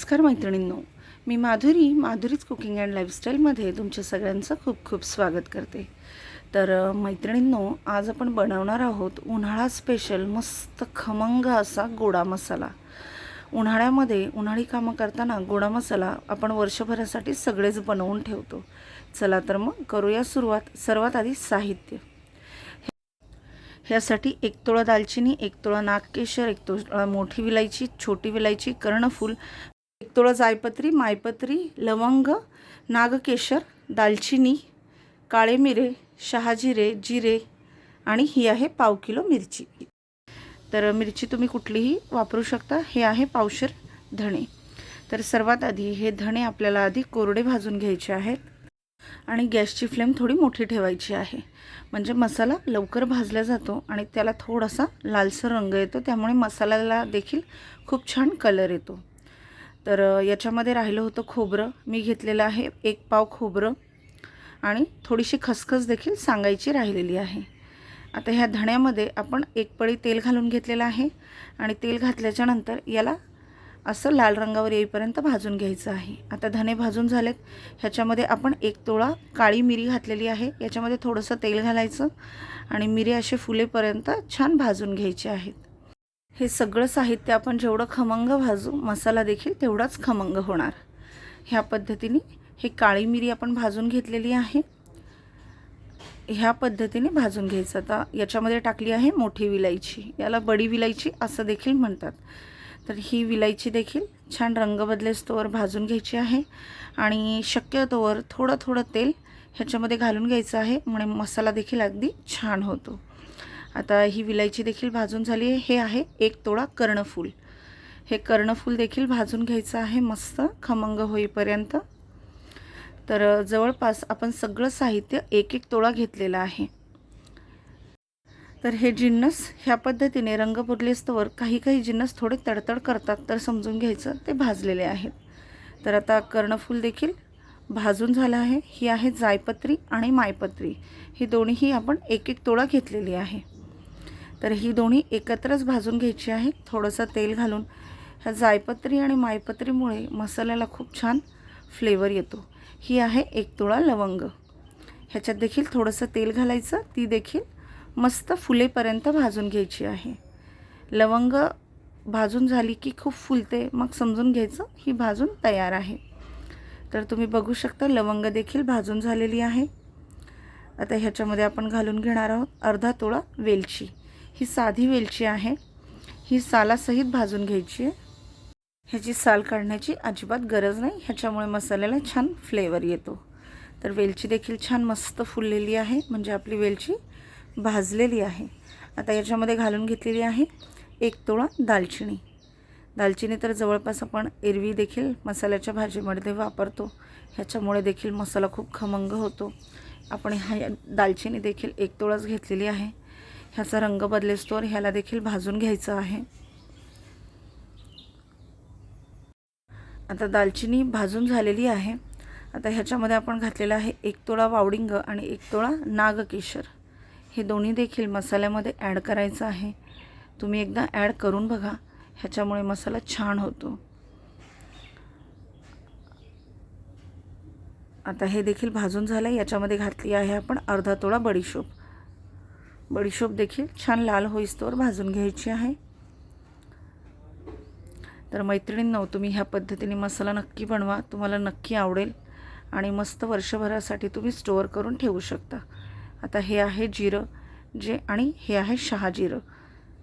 नमस्कार मैत्रिणींनो. मी माधुरी माधुरीच कुकिंग अँड लाईफस्टाईलमध्ये तुमच्या सगळ्यांचं खूप खूप स्वागत करते. तर मैत्रिणींनो आज आपण बनवणार आहोत उन्हाळा स्पेशल मस्त खमंग असा गोडा मसाला. उन्हाळ्यामध्ये उन्हाळी कामं करताना गोडा मसाला आपण वर्षभरासाठी सगळेच बनवून ठेवतो. चला तर मग करूया सुरुवात. सर्वात आधी साहित्य. ह्यासाठी एक तोळा दालचिनी एक तोळा नागकेशर एक तोळा मोठी विलायची छोटी विलायची कर्णफूल एक जायपत्री मायपत्री लवंग नागकेशर दालचिनी काळे मिरे शहाजिरे जिरे आणि ही आहे पाव किलो मिरची. तर मिरची तुम्ही कुठलीही वापरू शकता. हे आहे पावशर धणे. तर सर्वात आधी हे धणे आपल्याला आधी कोरडे भाजून घ्यायचे आहेत आणि गॅसची फ्लेम थोडी मोठी ठेवायची आहे. म्हणजे मसाला लवकर भाजला जातो आणि त्याला थोडासा लालसर रंग येतो. त्यामुळे मसाल्याला देखील खूप छान कलर येतो. तर याच्यामध्ये राहिलं होतं खोबरं. मी घेतलेलं आहे एक पाव खोबरं आणि थोडीशी खसखस देखील सांगायची राहिलेली आहे. आता ह्या धण्यामध्ये आपण एक पळी तेल घालून घेतलेलं आहे आणि तेल घातल्याच्या नंतर याला असं लाल रंगावर येईपर्यंत भाजून घ्यायचं आहे. आता धणे भाजून झालेत. ह्याच्यामध्ये आपण एक तोळा काळी मिरी घातलेली आहे. याच्यामध्ये थोडंसं तेल घालायचं आणि मिरी असे फुलेपर्यंत छान भाजून घ्यायचे आहेत. हे सगळं साहित्य आपण जेवढं खमंग भाजू मसाला देखील तेवढाच खमंग होणार. ह्या पद्धतीने हे काळी मिरी आपण भाजून घेतलेली आहे. ह्या पद्धतीने भाजून घ्यायचं. आता याच्यामध्ये टाकली आहे मोठी विलायची. याला बडी विलायची असं देखील म्हणतात. तर ही विलायची देखील छान रंग बदलेस्तोवर भाजून घ्यायची आहे. आणि शक्यतोवर थोडं थोडं तेल ह्याच्यामध्ये घालून घ्यायचं आहे. म्हणजे मसाला देखील अगदी छान होतो. आता ही विलायची देखील भाजून झाली आहे. हे आहे एक तोळा कर्णफूल. हे कर्णफूल देखील भाजून घ्यायचं आहे मस्त खमंग होईपर्यंत. तर जवळपास आपण सगळं साहित्य एक एक तोळा घेतलेलं आहे. तर हे जिन्नस ह्या पद्धतीने रंग बुडलेस्तवर काही काही जिन्नस थोडे तडतड करतात तर समजून घ्यायचं ते भाजलेले आहेत. तर आता कर्णफूल देखील भाजून झालं आहे. ही आहे जायपत्री आणि मायपत्री. ही दोन्हीही आपण एक एक तोळा घेतलेली आहे. तर ही दोन्ही एकत्रच भाजून घ्यायची आहे. थोडंसं तेल घालून. ह्या जायपत्री आणि मायपत्रीमुळे मसाल्याला खूप छान फ्लेवर येतो. ही आहे एक तोळा लवंग. ह्याच्यात देखील थोडंसं तेल घालायचं. ती देखील मस्त फुलेपर्यंत भाजून घ्यायची आहे. लवंग भाजून झाली की खूप फुलते मग समजून घ्यायचं. ही भाजून तयार आहे. तर तुम्ही बघू शकता लवंग देखील भाजून झालेली आहे. आता ह्याच्यामध्ये आपण घालून घेणार आहोत अर्धा तोळा वेलची. ही साधी वेलची आहे. ही सालासहित भाजून घ्यायची आहे. ह्याची साल काढण्याची अजिबात गरज नाही. ह्याच्यामुळे मसाल्याला छान फ्लेवर येतो. तर वेलची देखील छान मस्त फुललेली आहे. म्हणजे आपली वेलची भाजलेली आहे. आता याच्यामध्ये घालून घेतलेली आहे एक तोळा दालचिनी. दालचिनी तर जवळपास आपण एरवी देखील मसाल्याच्या भाजीमध्ये वापरतो. ह्याच्यामुळे देखील मसाला खूप खमंग होतो. आपण ह्या दालचिनी देखील एक तोळाच घेतलेली आहे. ह्याचा रंग बदलेस्तोवर ह्याला देखील भाजून घ्यायचं आहे. आता दालचिनी भाजून झालेली आहे. आता ह्याच्यामध्ये आपण घातलेलं आहे एक तोळा वावडिंग आणि एक तोळा नागकेशर. हे दोन्ही देखील मसाल्यामध्ये ॲड करायचं आहे. तुम्ही एकदा ॲड करून बघा. ह्याच्यामुळे मसाला छान होतो. आता हे देखील भाजून झालं आहे याच्यामध्ये घातली आहे आपण अर्धा तोळा बडीशोप. बडीशोप देखील छान लाल होईस्तोवर भाजून घ्यायची आहे. तर मैत्रिणींनो तुम्ही ह्या पद्धतीने मसाला नक्की बनवा. तुम्हाला नक्की आवडेल आणि मस्त वर्षभरासाठी तुम्ही स्टोअर करून ठेवू शकता. आता हे आहे जिरं जे आणि हे आहे शहाजिरं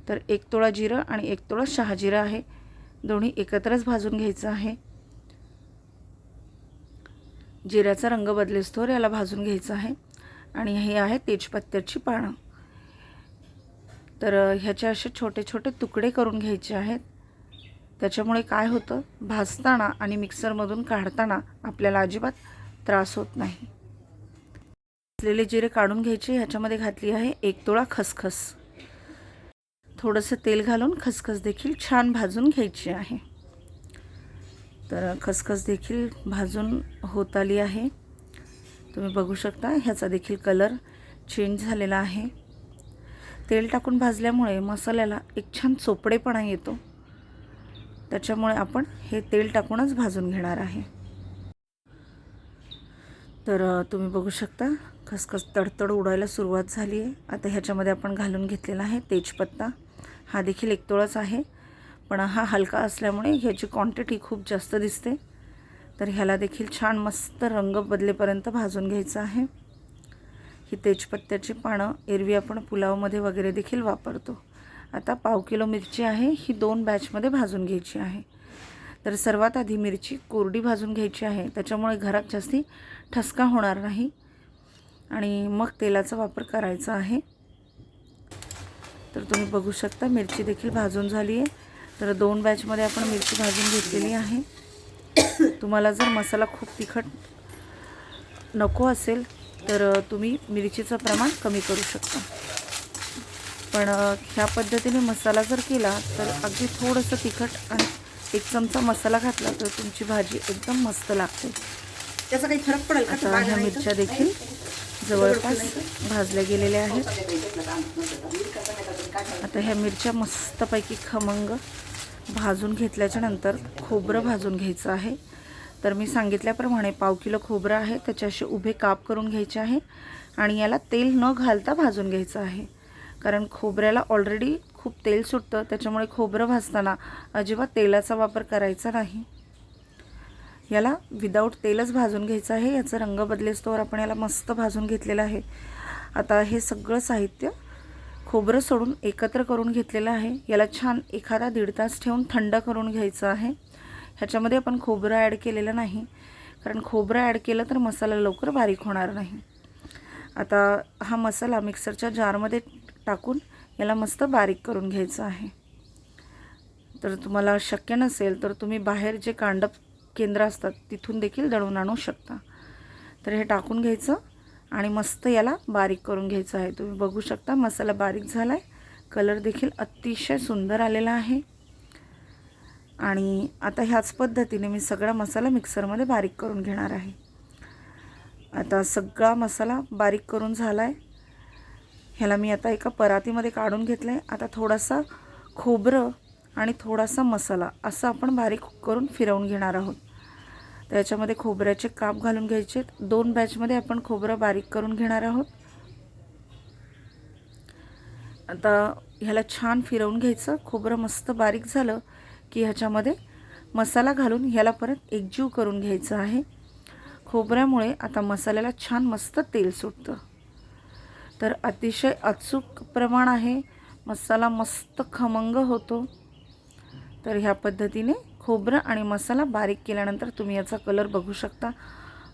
तर एक तोळा जिरं आणि एक तोळा शहाजिरं आहे. दोन्ही एकत्रच भाजून घ्यायचं आहे. जिऱ्याचा रंग बदलेस्तोवर याला भाजून घ्यायचं आहे. आणि हे आहे तेजपत्त्याची पानं. तर ह्याचे असे छोटे छोटे तुकडे करून घ्यायचे आहेत. त्याच्यामुळे काय होतं भाजताना आणि मिक्सरमधून काढताना आपल्याला अजिबात त्रास होत नाही. भाजलेले जिरे काढून घ्यायचे ह्याच्यामध्ये घातली आहे एक तोळा खसखस. थोडंसं तेल घालून खसखस देखील छान भाजून घ्यायची आहे. तर खसखस देखील भाजून होत आली आहे. तुम्ही बघू शकता ह्याचा देखील कलर चेंज झालेला आहे. तेल टाकून भाजल्यामुळे मसाल्याला एक छान चोपडेपणा येतो. त्याच्यामुळे आपण हे तेल टाकूनच भाजून घेणार आहे. तर तुम्ही बघू शकता खसखस तडतड उडायला सुरुवात झाली आहे. आता ह्याच्यामध्ये आपण घालून घेतलेला आहे तेजपत्ता. हा देखील एकतोळाच आहे पण हा हलका असल्यामुळे ह्याची क्वांटिटी खूप जास्त दिसते. तर ह्याला देखील छान मस्त रंग बदलेपर्यंत भाजून घ्यायचं आहे. ही तेजपत्त्याची पानं एरवी आपण पुलावमध्ये वगैरे देखील वापरतो. आता पाव किलो मिरची आहे ही दोन बॅचमध्ये भाजून घ्यायची आहे. तर सर्वात आधी मिरची कोरडी भाजून घ्यायची आहे त्याच्यामुळे घरात जास्ती ठसका होणार नाही. आणि मग तेलाचा वापर करायचा आहे. तर तुम्ही बघू शकता मिरची देखील भाजून झाली आहे. तर दोन बॅचमध्ये आपण मिरची भाजून घेतलेली आहे. तुम्हाला जर मसाला खूप तिखट नको असेल तर तुम्ही मिरचीचं प्रमाण कमी करू शकता. पण ह्या पद्धतीने मसाला जर केला तर अगदी थोडंसं तिखट आणि एक चमचा मसाला घातला तर तुमची भाजी एकदम मस्त लागते. त्याचा काही फरक पडेल आता ह्या मिरच्या देखील जवळपास भाजल्या गेलेल्या आहेत. आता ह्या मिरच्या मस्तपैकी खमंग भाजून घेतल्याच्या नंतर खोबरं भाजून घ्यायचं आहे. तर मी सांगितल्याप्रमाणे पाव किलो खोबरं आहे त्याचे असे उभे काप करून घ्यायचे आहे आणि याला तेल न घालता भाजून घ्यायचं आहे. कारण खोबऱ्याला ऑलरेडी खूप तेल सुटतं त्याच्यामुळे खोबरं भाजताना अजिबात तेलाचा वापर करायचा नाही. याला विदाऊट तेलच भाजून घ्यायचं आहे याचा रंग बदलेस्तोवर आपण याला मस्त भाजून घेतलेलं आहे. आता हे सगळं साहित्य खोबरं सोडून एकत्र करून घेतलेलं आहे. याला छान एखादा दीड तास ठेवून थंड करून घ्यायचं आहे. ह्याच्यामध्ये आपण खोबरं ॲड केलेलं नाही. कारण खोबरं ॲड केलं तर मसाला लवकर बारीक होणार नाही. आता हा मसाला मिक्सरच्या जारमध्ये टाकून याला मस्त बारीक करून घ्यायचं आहे. तर तुम्हाला शक्य नसेल तर तुम्ही बाहेर जे कांडप केंद्र असतात तिथून देखील दळून आणू शकता. तर हे टाकून घ्यायचं आणि मस्त याला बारीक करून घ्यायचं आहे. तुम्ही बघू शकता मसाला बारीक झाला आहे कलर देखील अतिशय सुंदर आलेला आहे. आणि आता ह्याच पद्धतीने मी सगळा मसाला मिक्सरमध्ये बारीक करून घेणार आहे. आता सगळा मसाला बारीक करून झाला आहे ह्याला मी आता एका परातीमध्ये काढून घेतलं आहे आता थोडासा खोबरं आणि थोडासा मसाला असं आपण बारीक करून फिरवून घेणार आहोत. त्याच्यामध्ये खोबऱ्याचे काप घालून घ्यायचे दोन बॅचमध्ये आपण खोबरं बारीक करून घेणार आहोत. आता ह्याला छान फिरवून घ्यायचं. खोबरं मस्त बारीक झालं की ह्याच्यामध्ये मसाला घालून ह्याला परत एकजीव करून घ्यायचं आहे. खोबऱ्यामुळे आता मसाल्याला छान मस्त तेल सुटतं. तर अतिशय अचूक प्रमाण आहे. मसाला मस्त खमंग होतो. तर ह्या पद्धतीने खोबरं आणि मसाला बारीक केल्यानंतर तुम्ही याचा कलर बघू शकता.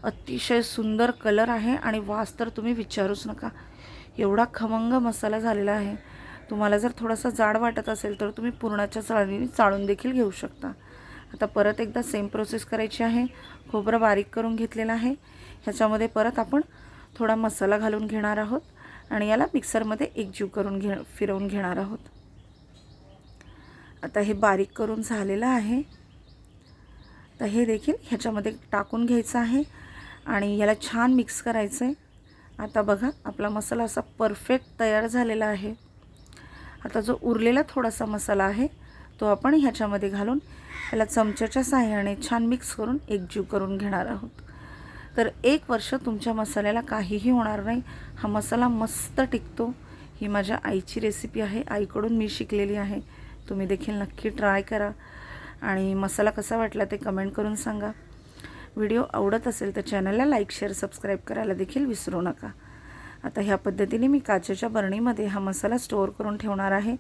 अतिशय सुंदर कलर आहे आणि वास तर तुम्ही विचारूच नका. एवढा खमंग मसाला झालेला आहे. तुम्हाला जर थोडासा जाड वाटत असेल तर तुम्ही पुरणाच्या चाळणीने चाळून देखील घेऊ शकता. आता परत एकदा सेम प्रोसेस करायची आहे. खोबरं बारीक करून घेतलेलं आहे. ह्याच्यामध्ये परत आपण थोडा मसाला घालून घेणार आहोत आणि याला मिक्सरमध्ये एकजीव करून घे फिरवून घेणार आहोत. आता हे बारीक करून झालेलं आहे. तर हे देखील ह्याच्यामध्ये टाकून घ्यायचं आहे आणि याला छान मिक्स करायचं आहे आता बघा आपला मसाला असा परफेक्ट तयार झालेला आहे. आता जो उरलेला थोडासा मसाला आहे तो आपण ह्याच्यामध्ये घालून त्याला चमच्याच्या साह्याने छान मिक्स करून एकजीव करून घेणार आहोत. तर एक वर्ष तुमच्या मसाल्याला काहीही होणार नाही. हा मसाला मस्त टिकतो. ही माझ्या आईची रेसिपी आहे. आईकडून मी शिकलेली आहे. तुम्ही देखील नक्की ट्राय करा. आणि मसाला कसा वाटला ते कमेंट करून सांगा. व्हिडिओ आवडत असेल तर चॅनलला लाईक शेअर सबस्क्राईब करायला देखील विसरू नका. आता ह्या पद्धतीने मी काचेच्या बरणीमध्ये हा मसाला स्टोअर करून ठेवणार आहे.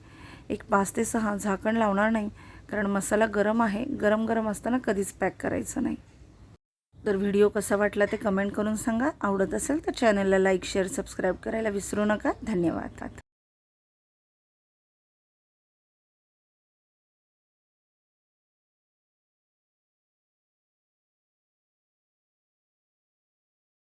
एक पाच ते सहा झाकण लावणार नाही कारण मसाला गरम आहे. गरम गरम असताना कधीच पॅक करायचं नाही. तर व्हिडिओ कसा वाटला ते कमेंट करून सांगा. आवडत असेल तर चॅनलला लाईक शेअर सबस्क्राईब करायला विसरू नका. धन्यवाद.